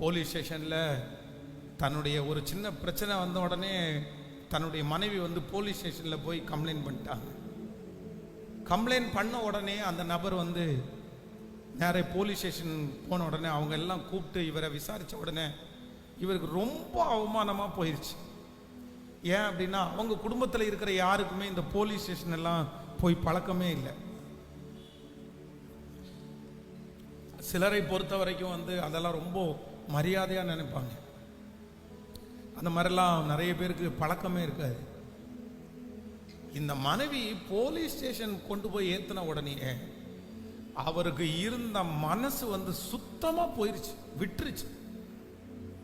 Police ஸ்டேஷனில் தன்னுடைய ஒரு சின்ன பிரச்சனை வந்த உடனே தன்னுடைய மனைவி வந்து போலீஸ் ஸ்டேஷனில் போய் கம்ப்ளைண்ட் பண்ணிட்டாங்க. கம்ப்ளைண்ட் பண்ண உடனே அந்த நபர் வந்து நேரே போலீஸ் ஸ்டேஷன் போன உடனே அவங்க எல்லாம் கூப்பிட்டு இவரை விசாரித்த உடனே இவருக்கு ரொம்ப அவமானமாக போயிடுச்சு ஏன் அப்படின்னா அவங்க குடும்பத்தில் இருக்கிற யாருக்குமே இந்த போலீஸ் ஸ்டேஷன் எல்லாம் போய் பழக்கமே இல்லை. சிலரை பொறுத்த வரைக்கும் வந்து அதெல்லாம் ரொம்ப மரியாதையாக நினைப்பாங்க. அந்த மாதிரிலாம் நிறைய பேருக்கு பழக்கமே இருக்காது. இந்த மனைவி போலீஸ் ஸ்டேஷன் கொண்டு போய் ஏற்றின உடனே அவருக்கு இருந்த மனசு வந்து சுத்தமாக போயிருச்சு விட்டுருச்சு.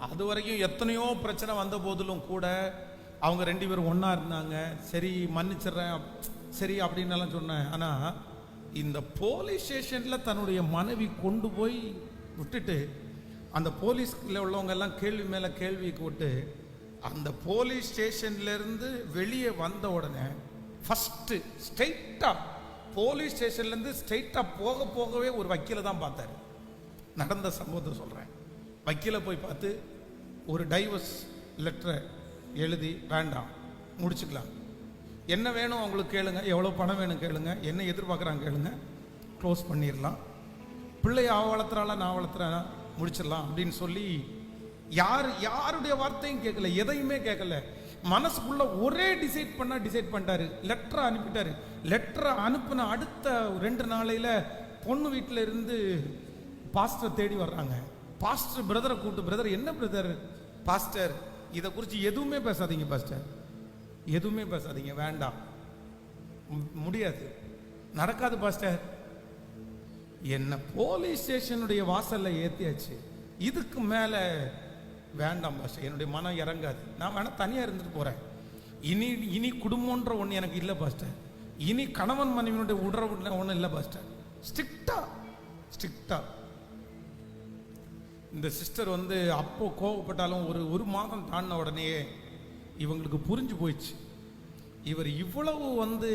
அது வரைக்கும் எத்தனையோ பிரச்சனை வந்த போதிலும் கூட அவங்க ரெண்டு பேரும் ஒன்றா இருந்தாங்க. சரி மன்னிச்சிடுறேன் சரி அப்படின்னு எல்லாம் சொன்னேன். ஆனால் இந்த போலீஸ் ஸ்டேஷனில் தன்னுடைய மனைவி கொண்டு போய் விட்டுட்டு அந்த போலீஸ்ல உள்ளவங்க எல்லாம் கேள்வி மேலே கேள்வி கூட்டு அந்த போலீஸ் ஸ்டேஷன்லேருந்து வெளியே வந்த உடனே ஃபஸ்ட்டு ஸ்ட்ரெயிட்டாக போலீஸ் ஸ்டேஷன்லேருந்து ஸ்ட்ரெயிட்டாக போக போகவே ஒரு வக்கீல தான் பார்த்தாரு. நடந்த சம்பவத்தை சொல்கிறேன் வக்கீலை போய் பார்த்து ஒரு டைவர்ஸ் லெட்டரை எழுதி வேண்டாம் முடிச்சுக்கலாம். என்ன வேணும் அவங்களுக்கு கேளுங்க. எவ்வளோ பணம் வேணும் கேளுங்க. என்ன எதிர்பார்க்குறாங்க கேளுங்க. க்ளோஸ் பண்ணிடலாம். பிள்ளை அவ வளர்த்துறாளா நான் வளர்த்துறேன்? முடிச்சிடலாம் அப்படின்னு சொல்லி யார் யாருடைய வார்த்தையும் கேட்கல எதையுமே கேட்கல. மனசுக்குள்ள ஒரே டிசைட் பண்ணா டிசைட் பண்ணிட்டாரு. லெட்டரை அனுப்பிட்டாரு. லெட்டரை அனுப்புன அடுத்த ரெண்டு நாளையில பொண்ணு வீட்டில் இருந்து பாஸ்டர் தேடி வர்றாங்க. பாஸ்டர் பிரதரை கூப்பிட்டு பிரதர் என்ன பிரதர் பாஸ்டர் இதை குறித்து எதுவுமே பேசாதீங்க பாஸ்டர் எதுவுமே பேசாதீங்க வேண்டாம். முடியாது. நடக்காது பாஸ்டர் என்னை போலீஸ் ஸ்டேஷனுடைய வாசலில் ஏற்றியாச்சு இதுக்கு மேலே வேண்டாம் பாஸ்டர் என்னுடைய மனம் இறங்காது. நான் வேணால் தனியாக இருந்துட்டு போகிறேன் இனி இனி குடும்பம்ன்ற ஒன்று எனக்கு இல்லை பாஸ்டர் இனி கணவன் மனைவியினுடைய உடறவு ஒன்றும் இல்லை பாஸ்டர் ஸ்ட்ரிக்டா ஸ்ட்ரிக்டா இந்த சிஸ்டர் வந்து அப்போ கோவப்பட்டாலும் ஒரு ஒரு மாதம் தாண்டின உடனே இவங்களுக்கு புரிஞ்சு போயிடுச்சு. இவர் இவ்வளவு வந்து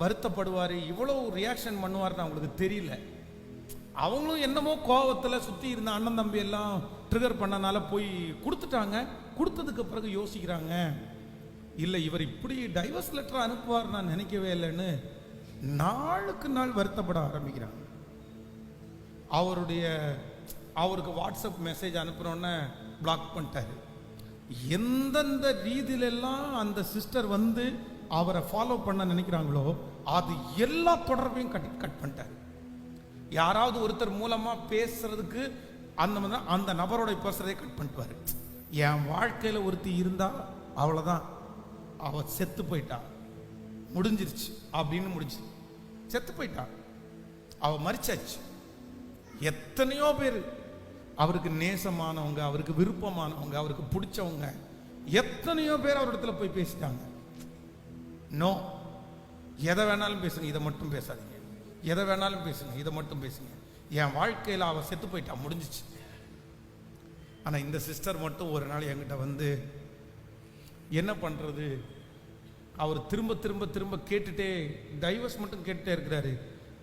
வருத்தப்படுவார் இவ்வளோ ரியாக்ஷன் பண்ணுவார்னு அவங்களுக்கு தெரியல. அவங்களும் என்னமோ கோவத்தில் சுற்றி இருந்த அண்ணன் தம்பி எல்லாம் ட்ரிகர் பண்ணனால போய் கொடுத்துட்டாங்க. கொடுத்ததுக்கு பிறகு யோசிக்கிறாங்க இல்லை இவர் இப்படி டைவர்ஸ் லெட்டர் அனுப்புவார் நான் நினைக்கவே இல்லைன்னு நாளுக்கு நாள் வருத்தப்பட ஆரம்பிக்கிறாங்க. அவருடைய அவருக்கு வாட்ஸ்அப் மெசேஜ் அனுப்புனோன்னே பிளாக் பண்ணிட்டாரு. எந்தெந்த ரீதியிலெல்லாம் அந்த சிஸ்டர் வந்து அவரை ஃபாலோ பண்ண நினைக்கிறாங்களோ அது எல்லா தொடர்பையும் கட் கட் பண்ணிட்டாரு. யாராவது ஒருத்தர் மூலமாக பேசுறதுக்கு அந்த மாதிரி அந்த நபரோட பேசுறதே கட் பண்ணிட்டுவாரு என் வாழ்க்கையில் ஒருத்தி இருந்தா அவ்வளோதான் அவ செத்து போயிட்டா. முடிஞ்சிருச்சு அப்படின்னு முடிஞ்சு. செத்து போயிட்டா. அவ மறிச்சாச்சு எத்தனையோ பேர். அவருக்கு நேசமானவங்க அவருக்கு விருப்பமானவங்க அவருக்கு பிடிச்சவங்க எத்தனையோ பேர் அவரிடத்துல போய் பேசிட்டாங்க. நோ எதை வேணாலும் பேசுங்க இதை மட்டும் பேசாதீங்க. எதை வேணாலும் பேசுங்க இதை மட்டும் பேசுங்க. என் வாழ்க்கையில் அவள் செத்து போயிட்டா முடிஞ்சிச்சு. ஆனால் இந்த சிஸ்டர் மட்டும் ஒரு நாள் என்கிட்ட வந்து என்ன பண்ணுறது அவர் திரும்ப திரும்ப திரும்ப கேட்டுட்டே டைவர்ஸ் மட்டும் கேட்டுட்டே இருக்கிறாரு.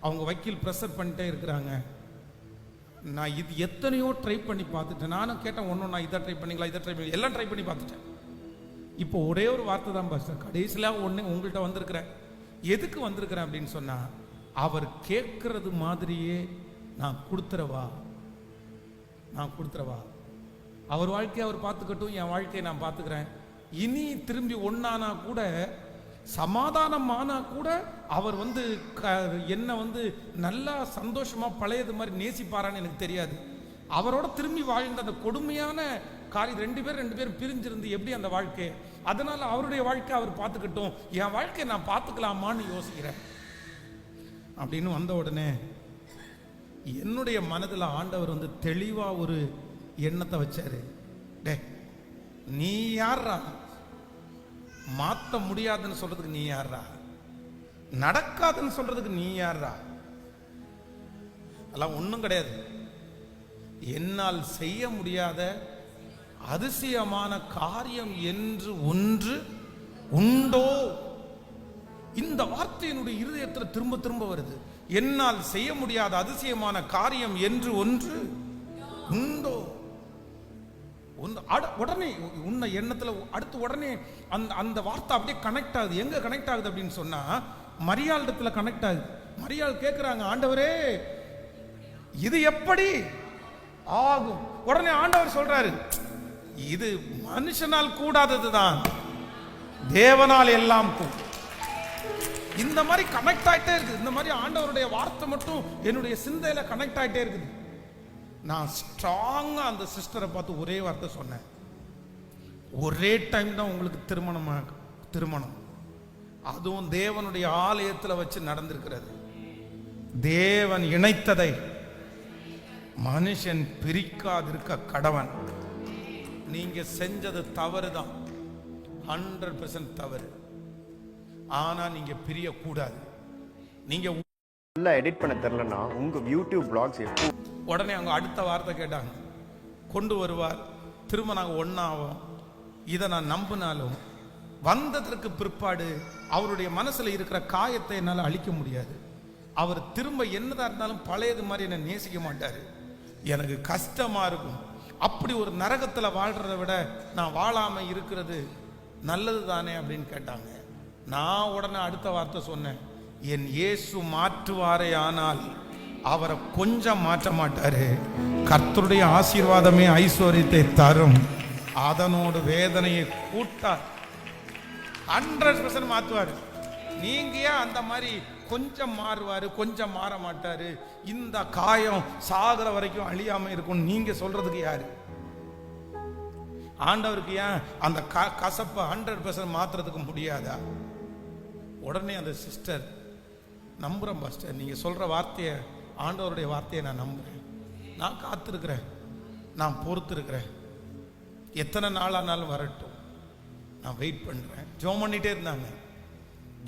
அவங்க வக்கீல் ப்ரெஷர் பண்ணிட்டே இருக்கிறாங்க. நான் இது எத்தனையோ ட்ரை பண்ணி பார்த்துட்டேன். நானும் கேட்டேன் ஒன்றும் நான் இதை ட்ரை பண்ணிங்களா இதை ட்ரை பண்ணி எல்லாம் ட்ரை பண்ணி பார்த்துட்டேன். இப்போ ஒரே ஒரு வார்த்தை தான் பாஸ்டர். கடைசியில் ஒன்று உங்கள்கிட்ட வந்திருக்கிறேன். எதுக்கு வந்திருக்கிறேன் அப்படின்னு சொன்னால் அவர் கேட்கறது மாதிரியே நான் கொடுத்துறவா? நான் கொடுத்துறவா? அவர் வாழ்க்கையை அவர் பார்த்துக்கட்டும் என் வாழ்க்கையை நான் பார்த்துக்கிறேன். இனி திரும்பி ஒன்னானா கூட சமாதானமானா கூட அவர் வந்து க- என்னை வந்து நல்லா சந்தோஷமாக பழையது மாதிரி நேசிப்பாரான்னு எனக்கு தெரியாது. அவரோட திரும்பி வாழ்ந்த அந்த கொடுமையான காரியம் ரெண்டு பேர் ரெண்டு பேரும் பிரிஞ்சிருந்து எப்படி அந்த வாழ்க்கை? அதனால அவருடைய வாழ்க்கை அவர் பார்த்துக்கட்டும். என் வாழ்க்கையை நான் பார்த்துக்கலாமான்னு யோசிக்கிறேன். அப்படின்னு வந்த உடனே என்னுடைய மனதில் ஆண்டவர் வந்து தெளிவாக ஒரு எண்ணத்தை வச்சாரு. டே நீ யார்ரா மாற்ற முடியாதுன்னு சொல்றதுக்கு நீ யார்ரா நடக்காதுன்னு சொல்றதுக்கு நீ யார்ரா அதெல்லாம் ஒன்றும் கிடையாது. என்னால் செய்ய முடியாத அதிசயமான காரியம் என்று ஒன்று உண்டோ? இந்த வார்த்தை என்னுடைய இருதயத்தில் திரும்ப திரும்ப வருது. என்னால் செய்ய முடியாத அதிசயமான காரியம் என்று ஒன்று உண்டோ? அட- உடனே உன்னை எண்ணத்துல அடுத்து உடனே அந்த அந்த வார்த்தை அப்படியே கனெக்ட் ஆகுது. எங்க கனெக்ட் ஆகுது அப்படின்னு சொன்னா மரியாள் இடத்துல கனெக்ட் ஆகுது. மரியாள் கேட்குறாங்க ஆண்டவரே இது எப்படி ஆகும்? உடனே ஆண்டவர் சொல்றாரு இது மனுஷனால் கூடாதது தான் தேவனால் எல்லாம் கூடும் இந்த மாதிரி கனெக்ட் ஆகிட்டே இருக்குது. இந்த மாதிரி ஆண்டவருடைய வார்த்தை மட்டும் என்னுடைய சிந்தையில கனெக்ட் ஆயிட்டே இருக்குது. நான் ஸ்ட்ராங்காக அந்த சிஸ்டரை பார்த்து ஒரே வார்த்தை சொன்னேன். ஒரே டைம் தான் உங்களுக்கு திருமணமாக திருமணம். அதுவும் தேவனுடைய ஆலயத்தில் வச்சு நடந்திருக்கிறது. தேவன் இணைத்ததை மனுஷன் பிரிக்காதிருக்க கடவன். நீங்க செஞ்சது தவறு தான் ஹண்ட்ரட் பெர்சன்ட் தவறு. ஆனா நீங்க பிரியக்கூடாது. நீங்க நல்லா எடிட் பண்ண தெரிலனா உங்க யூடியூப் பிளாக்ஸ் உடனே அவங்க அடுத்த வார்த்தை கேட்டாங்க. கொண்டு வருவார். திரும்ப நாங்கள் ஒன்றாவோம் இதை நான் நம்பினாலும் வந்ததற்கு பிற்பாடு அவருடைய மனசில் இருக்கிற காயத்தை என்னால் அழிக்க முடியாது. அவர் திரும்ப என்னதான் இருந்தாலும் பழையது மாதிரி என்னை நேசிக்க மாட்டார். எனக்கு கஷ்டமாக இருக்கும். அப்படி ஒரு நரகத்தில் வாழ்கிறத விட நான் வாழாமல் இருக்கிறது நல்லது தானே அப்படின்னு கேட்டாங்க. நான் உடனே அடுத்த வார்த்தை சொன்னேன். என் இயேசு மாற்றுவாரே ஆனால் அவரை கொஞ்சம் மாற்ற மாட்டார். கர்த்தருடைய ஆசீர்வாதமே ஐஸ்வர்யத்தை தரும். அதனோடு வேதனையை கூட்டார். ஹண்ட்ரட் பர்சன்ட் மாற்றுவார் நீங்க ஏன் அந்த மாதிரி கொஞ்சம் மாறுவார் கொஞ்சம் மாற மாட்டார் இந்த காயம் சாகிற வரைக்கும் அழியாமல் இருக்கும் நீங்கள் சொல்கிறதுக்கு யார்? ஆண்டவருக்கு ஏன் அந்த க கசப்பை ஹண்ட்ரட் பர்சன்ட் மாற்றுறதுக்கு முடியாதா? உடனே அந்த சிஸ்டர் நம்புகிறேன் பாஸ்டர் நீங்கள் சொல்கிற வார்த்தையை ஆண்டவருடைய வார்த்தையை நான் நம்புறேன். நான் காத்திருக்கிறேன். நான் பொறுத்திருக்கிறேன். எத்தனை நாளானாலும் வரட்டும். நான் வெயிட் பண்ணுறேன் ஜோம் பண்ணிகிட்டே இருந்தாங்க.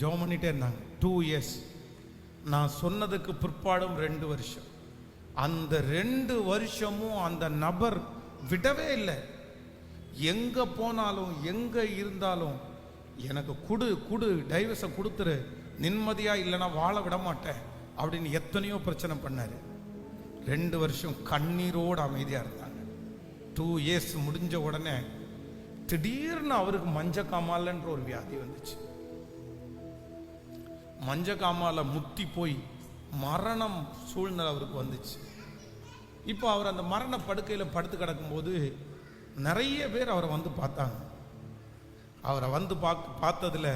ஜோம் பண்ணிகிட்டே இருந்தாங்க. டூ இயர்ஸ் நான் சொன்னதுக்கு பிற்பாடும் ரெண்டு வருஷம். அந்த ரெண்டு வருஷமும் அந்த நபர் விடவே இல்லை. எங்கே போனாலும் எங்கே இருந்தாலும் எனக்கு குடு குடு டைவர்ஸை கொடுத்துரு. நிம்மதியாக இல்லைன்னா வாழ விட மாட்டேன் அப்படின்னு எத்தனையோ பிரச்சனை பண்ணார். ரெண்டு வருஷம் கண்ணீரோடு அமைதியாக இருந்தாங்க. டூ இயர்ஸ் முடிஞ்ச உடனே திடீர்னு அவருக்கு மஞ்ச காமாலன்ற ஒரு வியாதி வந்துச்சு. மஞ்ச முத்தி போய் மரணம் சூழ்நிலை அவருக்கு வந்துச்சு. இப்போ அவர் அந்த மரண படுக்கையில் படுத்து கிடக்கும்போது நிறைய பேர் அவரை வந்து பார்த்தாங்க. அவரை வந்து பார்க்க பார்த்ததுல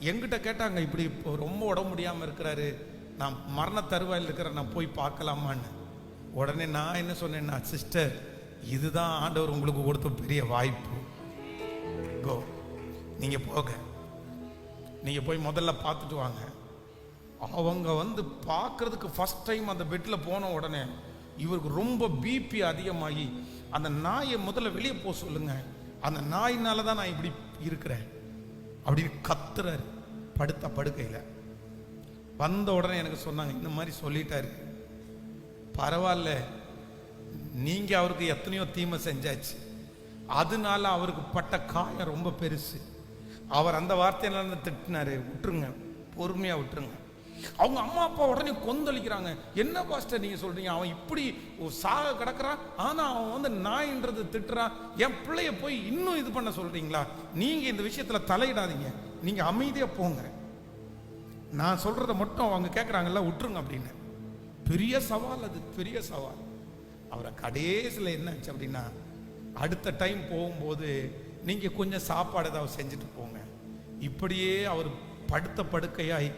எங்கிட்ட கேட்டாங்க இப்படி இப்போ ரொம்ப உடம்பு முடியாமல் இருக்கிறாரு. நான் மரண தருவாயில் இருக்கிற நான் போய் பார்க்கலாமான்னு. உடனே நான் என்ன சொன்னேன்னா சிஸ்டர் இதுதான் ஆண்டவர் உங்களுக்கு கொடுத்த பெரிய வாய்ப்பு. கோ நீங்கள் போக நீங்கள் போய் முதல்ல பார்த்துட்டு வாங்க. அவங்க வந்து பார்க்குறதுக்கு ஃபஸ்ட் டைம் அந்த பெட்டில் போன உடனே இவருக்கு ரொம்ப பிபி அதிகமாகி அந்த நாயை முதல்ல வெளியே போக சொல்லுங்க. அந்த நாயினால தான் நான் இப்படி இருக்கிறேன். அப்படின்னு கத்துறாரு படுத்த படுக்கையில். வந்த உடனே எனக்கு சொன்னாங்க இந்த மாதிரி சொல்லிட்டாரு. பரவாயில்ல நீங்கள் அவருக்கு எத்தனையோ தீமை செஞ்சாச்சு. அதனால அவருக்கு பட்ட காயம் ரொம்ப பெருசு. அவர் அந்த வார்த்தையினால திட்டினாரு விட்டுருங்க பொறுமையாக விட்டுருங்க. அவங்க அம்மா அப்பா உடனே கொந்தளிக்கிறாங்க. என்ன பாஸ்டர் நீங்க சொல்றீங்க? அவன் இப்படி சாக கிடக்குறான். ஆனா அவன் வந்து நாயின்றது திட்டுறான். என் பிள்ளைய போய் இன்னும் இது பண்ண சொல்றீங்களா? நீங்க இந்த விஷயத்துல தலையிடாதீங்க. நீங்க அமைதியா போங்க. நான் சொல்கிறத மட்டும் அவங்க கேட்குறாங்கல்ல விட்டுருங்க அப்படின்னு. பெரிய சவால் அது பெரிய சவால். அவரை கடைசியில் என்னாச்சு அப்படின்னா அடுத்த டைம் போகும்போது நீங்கள் கொஞ்சம் சாப்பாடு ஏதாவது செஞ்சுட்டு போங்க. இப்படியே அவர் படுத்த படுக்கையாய்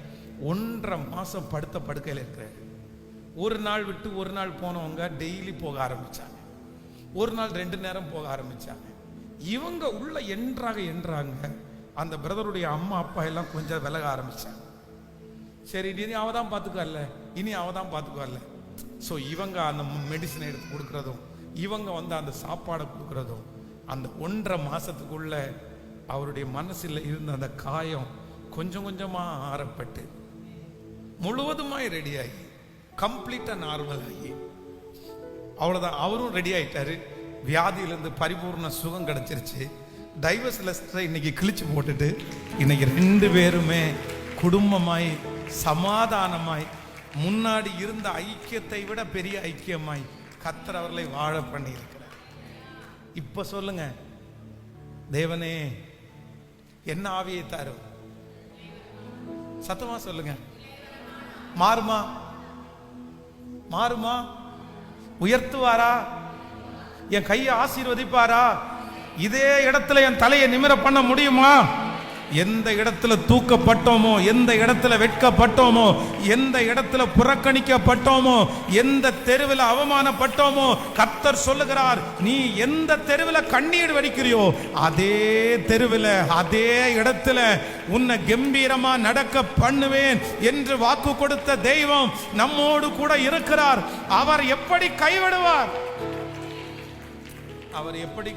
ஒன்றரை மாதம் படுத்த படுக்கையில் இருக்கிறாரு. ஒரு நாள் விட்டு ஒரு நாள் போனவங்க டெய்லி போக ஆரம்பித்தாங்க ஒரு நாள் ரெண்டு நேரம் போக ஆரம்பிச்சாங்க. இவங்க உள்ள என்றாக என்றாங்க அந்த பிரதருடைய அம்மா அப்பா எல்லாம் கொஞ்சம் விலக ஆரம்பித்தாங்க சரி இனி அவ தான் பார்த்துக்கல இனி அவ தான் பார்த்துக்கல ஸோ இவங்க அந்த மெடிசனை எடுத்து கொடுக்குறதும் இவங்க வந்து அந்த சாப்பாடை கொடுக்குறதும் அந்த ஒன்றரை மாதத்துக்குள்ள அவருடைய மனசில் இருந்த அந்த காயம் கொஞ்சம் கொஞ்சமாக ஆறப்பட்டு முழுவதுமாய் ரெடியாகி கம்ப்ளீட்டாக நார்மல் ஆகி அவ்வளோதான் அவரும் ரெடி ஆயிட்டாரு. வியாதியிலேருந்து பரிபூர்ண சுகம் கிடைச்சிருச்சு. டைவர்ஸ் லெஸ்டரை இன்னைக்கு கிழிச்சு போட்டுட்டு இன்னைக்கு ரெண்டு பேருமே குடும்பமாய் சமாதானமாய் முன்னாடி இருந்த ஐக்கியத்தை விட பெரிய ஐக்கியமாய் கத்தர் அவர்களை வாழ பண்ணியிருக்கிறார். இப்ப சொல்லுங்க தேவனே என்ன ஆவியை தாரும்? சத்தமா சொல்லுங்க. மாறுமா? மாறுமா? உயர்த்துவாரா? என் கையை ஆசீர்வதிப்பாரா? இதே இடத்துல என் தலையை நிமிர பண்ண முடியுமா? எந்த இடத்துல தூக்கப்பட்டோமோ எந்த இடத்துல வெட்கப்பட்டோமோ எந்த இடத்துல புறக்கணிக்கப்பட்டோமோ எந்த தெருவில் அவமானப்பட்டோமோ கர்த்தர் சொல்லுகிறார் நீ எந்த தெருவில் கண்ணீர் வடிக்கிறியோ அதே தெருவில் அதே இடத்துல உன்னை கம்பீரமா நடக்க பண்ணுவேன் என்று வாக்கு கொடுத்த தெய்வம் நம்மோடு கூட இருக்கிறார். அவர் எப்படி கைவிடுவார்? அவர் எப்படி